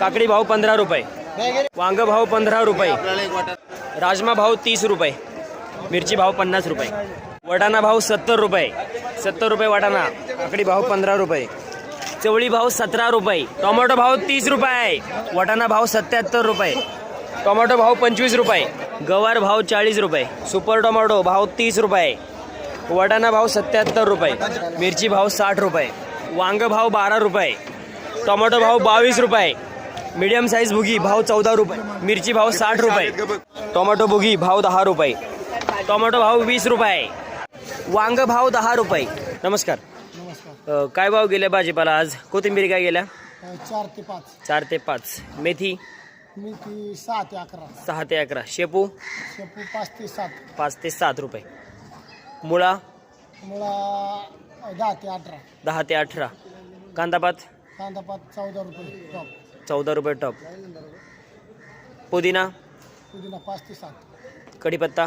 काकडी भाव पंधरा रुपये. वांग भाव पंधरा रुपये. राजमा भाव तीस रुपये. मिरची भाव पन्नास रुपये. वटाणा भाव सत्तर रुपये. सत्तर रुपये वटाणा काकडी भाव पंधरा रुपये. चवळी भाव सतरा रुपये. टोमॅटो भाव तीस रुपये. वटाणा भाव सत्याहत्तर रुपये. टोमॅटो भाव पंचवीस रुपये. गवार भाव चाळीस रुपये. सुपर टोमॅटो भाव तीस रुपये. वटाणा भाव सत्याहत्तर रुपये. मिरची भाव साठ रुपये. वांग भाव बारा रुपये. टोमॅटो भाव बावीस रुपये. मीडियम साईज भुगी भाव चौदा रुपये. मिरची भाव साठ रुपये. टोमॅटो भुगी भाव दहा रुपये. टोमॅटो भाव वीस रुपये. वांग भाव दहा रुपये. नमस्कार. अ, काय भाव गेल्या भाजीपाला आज? कोथिंबीर काय गेल्या? चार ते पाच. चार ते पाच. मेथी? मी ती सहा ते अकरा. सहा ते अकरा. शेपू? शेपू पाच ते सात. पाच ते सात रुपये. मुळा? मुळा दहा ते अठरा. दहा ते अठरा. कांदापात कांदा पात चौदा रुपये. टॉप. चौदा रुपये टॉप. पुदिना? पुदिना पाच ते सात. कढीपत्ता?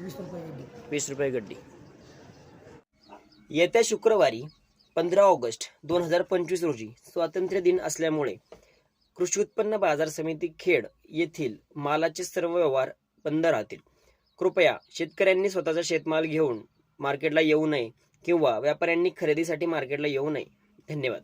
वीस रुपये गड्डी. वीस रुपये गड्डी. येत्या शुक्रवारी पंधरा ऑगस्ट दोन हजार पंचवीस रोजी स्वातंत्र्य दिन असल्यामुळे कृषी उत्पन्न बाजार समिती खेड येथील मालाचे सर्व व्यवहार बंद राहतील. कृपया शेतकऱ्यांनी स्वतःचा शेतमाल घेऊन मार्केटला येऊ नये किंवा व्यापाऱ्यांनी खरेदीसाठी मार्केटला येऊ नये. धन्यवाद.